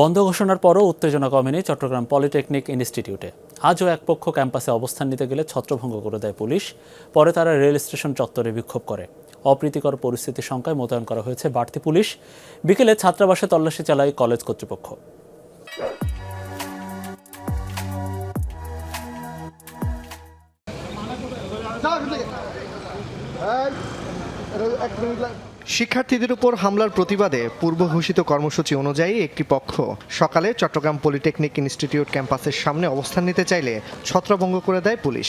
বন্ধ ঘোষণার পরও উত্তেজনা কমেনি চট্টগ্রাম পলিটেকনিক ইনস্টিটিউটে। আজও এক পক্ষ ক্যাম্পাসে অবস্থান নিতে গেলে ছত্রভঙ্গ করে দেয় পুলিশ। পরে তারা রেল স্টেশন চত্বরে বিক্ষোভ করে। অপ্রীতিকর পরিস্থিতি শঙ্কায় মোতায়েন করা হয়েছে বাড়তি পুলিশ। বিকেলে ছাত্রাবাসে তল্লাশি চালায় কলেজ কর্তৃপক্ষ। শিক্ষার্থীদের উপর হামলার প্রতিবাদে পূর্ব ঘোষিত কর্মসূচি অনুযায়ী একটি পক্ষ সকালে চট্টগ্রাম পলিটেকনিক ইনস্টিটিউট ক্যাম্পাসের সামনে অবস্থান নিতে চাইলে ছত্রভঙ্গ করে দেয় পুলিশ।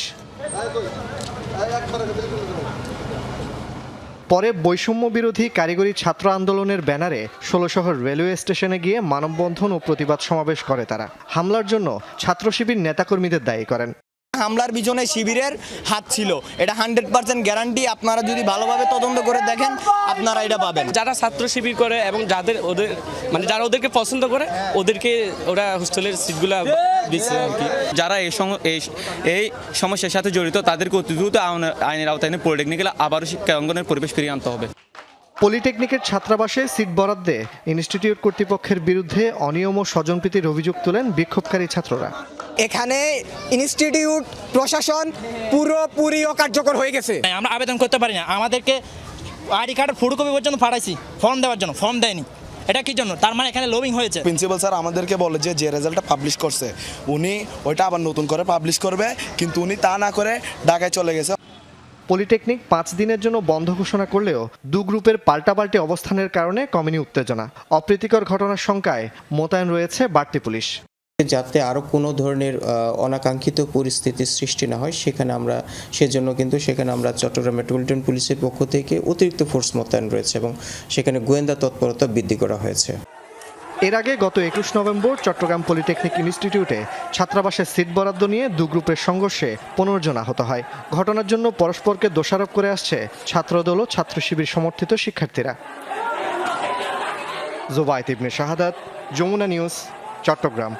পরে বৈষম্য বিরোধী কারিগরি ছাত্র আন্দোলনের ব্যানারে ষোলশহর রেলওয়ে স্টেশনে গিয়ে মানববন্ধন ও প্রতিবাদ সমাবেশ করে তারা। হামলার জন্য ছাত্র শিবির নেতাকর্মীদের দায়ী করেন। হামলার পিছনে শিবিরের হাত ছিল। এটা হান্ড্রেড পার্সেন্ট গ্যারান্টি। আপনারা যদি ভালোভাবে তদন্ত করে দেখেন আপনারা এটা পাবেন। যারা ছাত্র শিবির করে এবং যাদের ওদের মানে যারা ওদেরকে পছন্দ করে ওদেরকে ওরা হোস্টেলের সিটগুলা দিচ্ছে আর কি। যারা এই এই এই সমস্যার সাথে জড়িত তাদেরকে অতি দ্রুত আইনের- আওতায় এনে পলিটেকনিক্যাল আবারও শিক্ষা অঙ্গনের পরিবেশ ফিরিয়ে আনতে হবে। পলিটেকনিকের ছাত্রাবাসে সিট বরাদ্দে ইনস্টিটিউট কর্তৃপক্ষের বিরুদ্ধে অনিয়ম ও স্বজনপ্রীতির অভিযোগ তোলেন বিক্ষোভকারী ছাত্ররা। এখানে ইনস্টিটিউট প্রশাসন পুরোপুরি অকার্যকর হয়ে গেছে। আমরা আবেদন করতে পারি না। আমাদেরকে আইডি কার্ডের ফটোকপি পর্যন্ত পাঠাইছি ফর্ম দেওয়ার জন্য ফর্ম দেয়নি। এটা কি জন্য? তার মানে এখানে লোভিং হয়েছে। প্রিন্সিপাল স্যার আমাদেরকে বলে যে যে রেজাল্টটা পাবলিশ করছে উনি ওইটা আবার নতুন করে পাবলিশ করবে কিন্তু উনি তা না করে ঢাকায় চলে গেছে। পলিটেকনিক পাঁচ দিনের জন্য বন্ধ ঘোষণা করলেও দু গ্রুপের পাল্টাপাল্টি অবস্থানের কারণে কমেনি উত্তেজনা। অপ্রীতিকর ঘটনার শঙ্কায় মোতায়েন রয়েছে বাড়তি পুলিশ। যাতে আরও কোনো ধরনের অনাকাঙ্ক্ষিত পরিস্থিতির সৃষ্টি না হয়, সেখানে আমরা, সেজন্য কিন্তু সেখানে আমরা চট্টগ্রাম মেট্রোপলিটন পুলিশের পক্ষ থেকে অতিরিক্ত ফোর্স মোতায়েন রয়েছে এবং সেখানে গোয়েন্দা তৎপরতা বৃদ্ধি করা হয়েছে। এর আগে গত একুশ নভেম্বর চট্টগ্রাম পলিটেকনিক ইনস্টিটিউটে ছাত্রাবাসের সিট বরাদ্দ নিয়ে দু গ্রুপের সংঘর্ষে পনেরো জন আহত হয়। ঘটনার জন্য পরস্পরকে দোষারোপ করে আসছে ছাত্রদল ও ছাত্র শিবির সমর্থিত শিক্ষার্থীরা। জোবায়ত ইবনে শাহাদাত, যমুনা নিউজ, চট্টগ্রাম।